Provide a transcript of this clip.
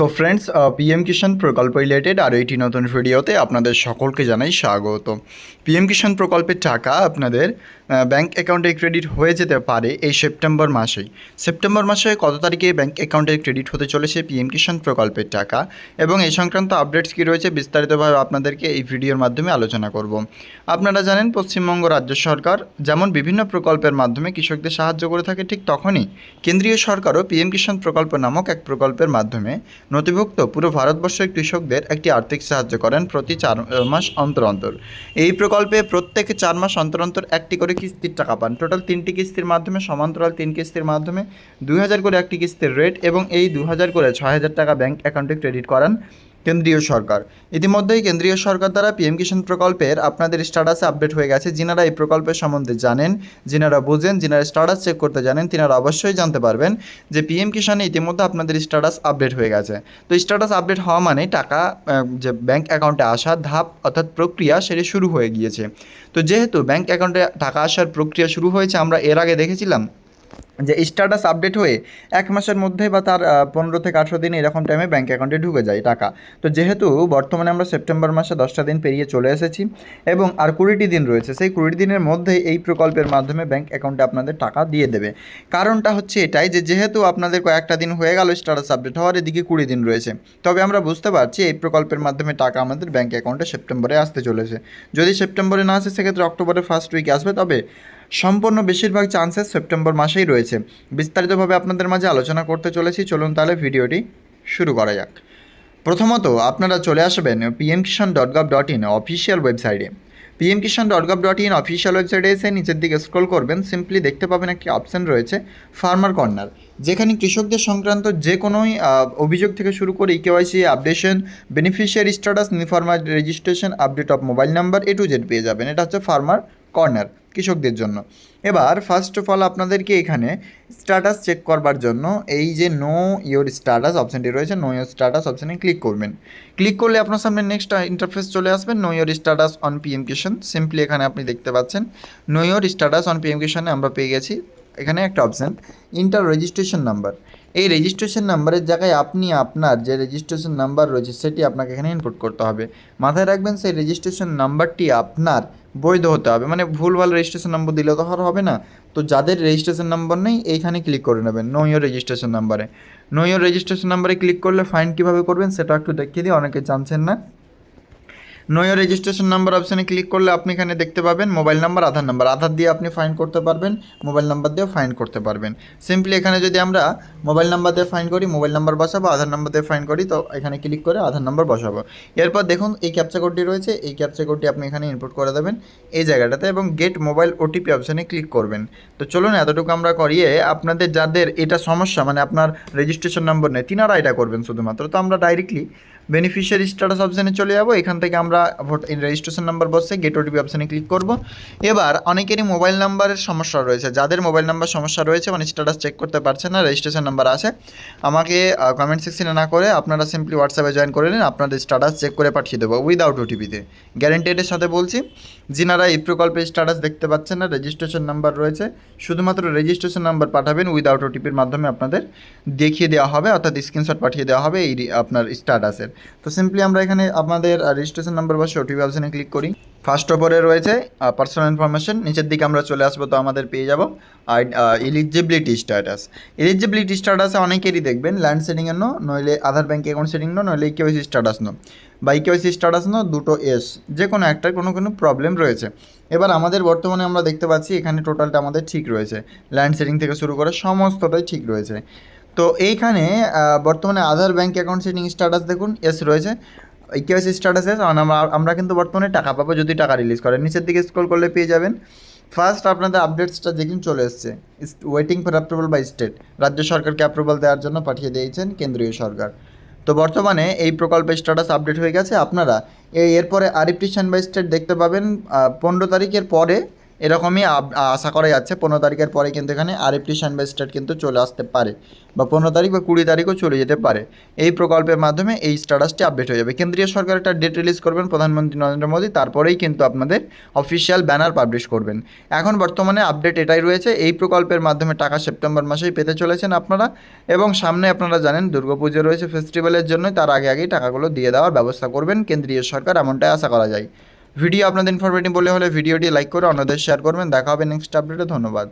তো friends PM কিষাণ প্রকল্প related আরও একটি নতুন ভিডিওতে আপনাদের সকলকে জানাই স্বাগত। পিএম কিষাণ প্রকল্পের টাকা আপনাদের ব্যাংক অ্যাকাউন্টে ক্রেডিট হয়ে যেতে পারে এই সেপ্টেম্বর মাসেই। সেপ্টেম্বর মাসে কত তারিখে ব্যাংক অ্যাকাউন্টে ক্রেডিট হতে চলেছে পিএম কিষাণ প্রকল্পের টাকা? এবং এই সংক্রান্ত আপডেটস কী রয়েছে বিস্তারিতভাবে আপনাদেরকে এই ভিডিওর মাধ্যমে আলোচনা করব। আপনারা জানেন, পশ্চিমবঙ্গ রাজ্য সরকার যেমন বিভিন্ন প্রকল্পের মাধ্যমে কৃষকদের সাহায্য করে থাকে ঠিক তখনই কেন্দ্রীয় সরকারও পিএম কিষাণ প্রকল্প নামক এক প্রকল্পের মাধ্যমে নথিভুক্ত পুরো ভারতবর্ষের কৃষকদের একটি আর্থিক সাহায্য করেন প্রতি চার মাস অন্তর অন্তর। এই প্রকল্পে প্রত্যেক চার মাস অন্তর অন্তর একটি করে কিস্তির টাকা পান। টোটাল তিনটি কিস্তির মাধ্যমে সমান্তরাল তিন কিস্তির মাধ্যমে দুই হাজার করে একটি কিস্তির রেট এবং এই দু হাজার করে ছয় হাজার টাকা ব্যাংক অ্যাকাউন্টে ক্রেডিট করান। কেন্দ্রীয় সরকার। ইতিমধ্যেই কেন্দ্রীয় সরকার দ্বারা পিএম কিষাণ প্রকল্পের আপনাদের স্ট্যাটাসে আপডেট হয়ে গেছে। যিনারা এই প্রকল্পের সম্বন্ধে জানেন, যিনারা বুঝেন, যিনারা স্ট্যাটাস চেক করতে জানেন, তিনারা অবশ্যই জানতে পারবেন যে পিএম কিষাণে ইতিমধ্যে আপনাদের স্ট্যাটাস আপডেট হয়ে গেছে। তো স্ট্যাটাস আপডেট হওয়া মানে টাকা যে ব্যাংক অ্যাকাউন্টে আসা ধাপ অর্থাৎ প্রক্রিয়া সেটি শুরু হয়ে গিয়েছে। তো যেহেতু ব্যাংক অ্যাকাউন্টে টাকা আসার প্রক্রিয়া শুরু হয়েছে, আমরা এর আগে দেখেছিলাম যে স্ট্যাটাস আপডেট হয়ে এক মাসের মধ্যে বা তার পনেরো থেকে আঠেরো দিন এরকম টাইমে ব্যাঙ্ক অ্যাকাউন্টে ঢুকে যায় টাকা। তো যেহেতু বর্তমানে আমরা সেপ্টেম্বর মাসে দশটা দিন পেরিয়ে চলে এসেছি এবং আর কুড়িটি দিন রয়েছে, সেই কুড়ি দিনের মধ্যে এই প্রকল্পের মাধ্যমে ব্যাঙ্ক অ্যাকাউন্টে আপনাদের টাকা দিয়ে দেবে। কারণটা হচ্ছে এটাই যে যেহেতু আপনাদের কয়েকটা দিন হয়ে গেল স্ট্যাটাস আপডেট হওয়ার, এদিকে কুড়ি দিন রয়েছে। তবে আমরা বুঝতে পারছি এই প্রকল্পের মাধ্যমে টাকা আমাদের ব্যাঙ্ক অ্যাকাউন্টে সেপ্টেম্বরে আসতে চলেছে। যদি সেপ্টেম্বরে না আসে, সেক্ষেত্রে অক্টোবরের ফার্স্ট উইকে আসবে। তবে সম্পূর্ণ বেশিরভাগ চান্সেস সেপ্টেম্বর মাসেই রয়েছে। বিস্তারিতভাবে আপনাদের মাঝে আলোচনা করতে চলেছি, চলুন তাহলে ভিডিওটি শুরু করা যাক। প্রথমত, আপনারা চলে আসবেন PM Kisan dot gov dot in official ওয়েবসাইটে PM Kisan dot gov dot in official ওয়েবসাইটে এসে নিচের দিকে স্ক্রল করবেন সিম্পলি দেখতে পাবেন একটি অপশান রয়েছে ফার্মার কর্নার যেখানে কৃষকদের সংক্রান্ত যে কোনোই অভিযোগ থেকে শুরু করে eKYC updation beneficiary status new farmer registration update of mobile number A to Z পেয়ে যাবেন। এটা হচ্ছে ফার্মার কর্নার কৃষকদের জন্য। এবার ফার্স্ট অফ অল আপনাদেরকে এখানে স্ট্যাটাস চেক করবার জন্য এই যে নো ইয়োর স্ট্যাটাস অপশানটি রয়েছে নো ইয়োর স্ট্যাটাস অপশানে ক্লিক করবেন। ক্লিক করলে আপনার সামনে নেক্সট ইন্টারফেস চলে আসবে know your status on PM Kisan simply এখানে আপনি দেখতে পাচ্ছেন know your status on PM কিষানে আমরা পেয়ে গেছি। এখানে একটা অপশান ইন্টার রেজিস্ট্রেশন নাম্বার এই রেজিস্ট্রেশন নাম্বারের জায়গায় আপনি আপনার যে রেজিস্ট্রেশন নাম্বার রয়েছে, সেটি আপনাকে এখানে ইনপুট করতে হবে। মাথায় রাখবেন সেই রেজিস্ট্রেশন নাম্বারটি আপনার বৈধ হতে হবে। মানে ভুলভাল রেজিস্ট্রেশন নম্বর দিলে তো আর হবে না। তো যাদের রেজিস্ট্রেশন নাম্বার নেই, এইখানে ক্লিক করে নেবেন নো ইয়োর রেজিস্ট্রেশন নাম্বারে নো ইয়োর রেজিস্ট্রেশন নাম্বারে ক্লিক করলে ফাইন কীভাবে করবেন, সেটা একটু দেখিয়ে দিই, অনেকে জানছেন না। নো ইয়োর রেজিস্ট্রেশন নাম্বার অপশানে ক্লিক করলে আপনি এখানে দেখতে পাবেন mobile number Aadhaar number Aadhaar দিয়ে আপনি ফাইন করতে পারবেন মোবাইল নাম্বার দিয়েও ফাইন করতে পারবেন। সিম্পলি এখানে যদি আমরা মোবাইল নাম্বার দিয়ে ফাইন করি মোবাইল নাম্বার বসাবো, আধার নাম্বার দিয়ে ফাইন করি, তো এখানে ক্লিক করে আধার নাম্বার বসাবো। এরপর দেখুন এই ক্যাপচা কোডটি রয়েছে, এই ক্যাপচা কোডটি আপনি এখানে ইনপুট করে দেবেন এই জায়গাটাতে এবং গেট মোবাইল ওটিপি অপশানে ক্লিক করবেন। তো চলুন এতটুকু আমরা করিয়ে আপনাদের যাদের এটা সমস্যা মানে আপনার রেজিস্ট্রেশন নম্বর নেই, তিনারা এটা করবেন শুধুমাত্র। তো আমরা ডাইরেক্টলি বেনিফিশিয়ারি স্ট্যাটাস অপশানে চলে যাব। এখান থেকে আমরা ভোট রেজিস্ট্রেশন নাম্বার বসে গেট ওটিপি অপশানে ক্লিক করব। এবার অনেকেরই মোবাইল নাম্বারের সমস্যা রয়েছে। যাদের মোবাইল নাম্বার সমস্যা রয়েছে মানে স্ট্যাটাস চেক করতে পারছে না রেজিস্ট্রেশন নাম্বার আছে আমাকে কমেন্ট সেকশনে না করে আপনারা সিম্পলি হোয়াটসঅ্যাপে জয়েন করে নিন, আপনাদের স্ট্যাটাস চেক করে পাঠিয়ে দেবো উইদাউট ওটিপিতে গ্যারেন্টেডের সাথে বলছি, যিনারা এই প্রকল্পের স্ট্যাটাস দেখতে পাচ্ছেন না রেজিস্ট্রেশন নাম্বার রয়েছে, শুধুমাত্র রেজিস্ট্রেশন নাম্বার পাঠাবেন উইদাউট ওটিপির মাধ্যমে আপনাদের দেখিয়ে দেওয়া হবে, অর্থাৎ স্ক্রিনশট পাঠিয়ে দেওয়া হবে এই আপনার স্ট্যাটাসের তো সিম্পলি আমরা এখানে আপনাদের রেজিস্ট্রেশন নাম্বার বসে ওটিপি অপশানে ক্লিক করি। ফার্স্ট ওপরে রয়েছে পার্সোনাল ইনফরমেশন নিচের দিকে আমরা চলে আসব তো আমাদের পেয়ে যাব। এলিজিবিলিটি স্ট্যাটাস এলিজিবিলিটি স্ট্যাটাসে অনেকেরই দেখবেন ল্যান্ড সেটিংয়ের নো, নইলে Aadhaar bank account setting no, নইলে কেওয়াইসি স্ট্যাটাস নো। বা কেওয়াইসি স্ট্যাটাস নো, দুটো এস যে কোনো একটা, কোনো কোনো প্রবলেম রয়েছে। এবার আমাদের বর্তমানে আমরা দেখতে পাচ্ছি, এখানে টোটালটা আমাদের ঠিক রয়েছে। ল্যান্ড সেটিং থেকে শুরু করে সমস্তটাই ঠিক রয়েছে। তো এইখানে বর্তমানে Aadhaar bank account setting status দেখুন এস রয়েছে। এই স্ট্যাটাস এস আমরা আমরা কিন্তু বর্তমানে টাকা পাবো যদি টাকা রিলিজ করে নিচের দিকে স্ক্রল করলে পেয়ে যাবেন। ফার্স্ট আপনাদের আপডেটসটা দেখুন, চলে এসছে। Waiting for approval by state রাজ্য সরকারকে অ্যাপ্রুভাল দেওয়ার জন্য পাঠিয়ে দিয়েছেন কেন্দ্রীয় সরকার। তো বর্তমানে এই প্রকল্পের স্ট্যাটাস আপডেট হয়ে গেছে। আপনারা এরপরে আরিপ্টিশন বাই স্টেট দেখতে পাবেন পনেরো তারিখের পরে এরকমই আশা করা যাচ্ছে পনেরো তারিখের পরে কিন্তু এখানে আরেকটি সানবাই স্টার্ট কিন্তু চলে আসতে পারে বা পনেরো তারিখ বা কুড়ি তারিখও চলে যেতে পারে। এই প্রকল্পের মাধ্যমে এই স্ট্যাটাসটি আপডেট হয়ে যাবে। কেন্দ্রীয় সরকার একটা ডেট রিলিজ করবেন প্রধানমন্ত্রী নরেন্দ্র মোদী, তারপরেই কিন্তু আপনাদের অফিসিয়াল ব্যানার পাবলিশ করবেন। এখন বর্তমানে আপডেট এটাই রয়েছে, এই প্রকল্পের মাধ্যমে টাকা সেপ্টেম্বর মাসেই পেতে চলেছেন আপনারা এবং সামনে আপনারা জানেন দুর্গাপুজো রয়েছে ফেস্টিভ্যালের জন্য তার আগে আগেই টাকাগুলো দিয়ে দেওয়ার ব্যবস্থা করবেন কেন্দ্রীয় সরকার, এমনটাই আশা করা যায়। ভিডিও আপনাদের ইনফরমেটিভ বলে হলে ভিডিওটি লাইক করে অন্যদের শেয়ার করবেন। দেখা হবে নেক্সট আপডেটে ধন্যবাদ।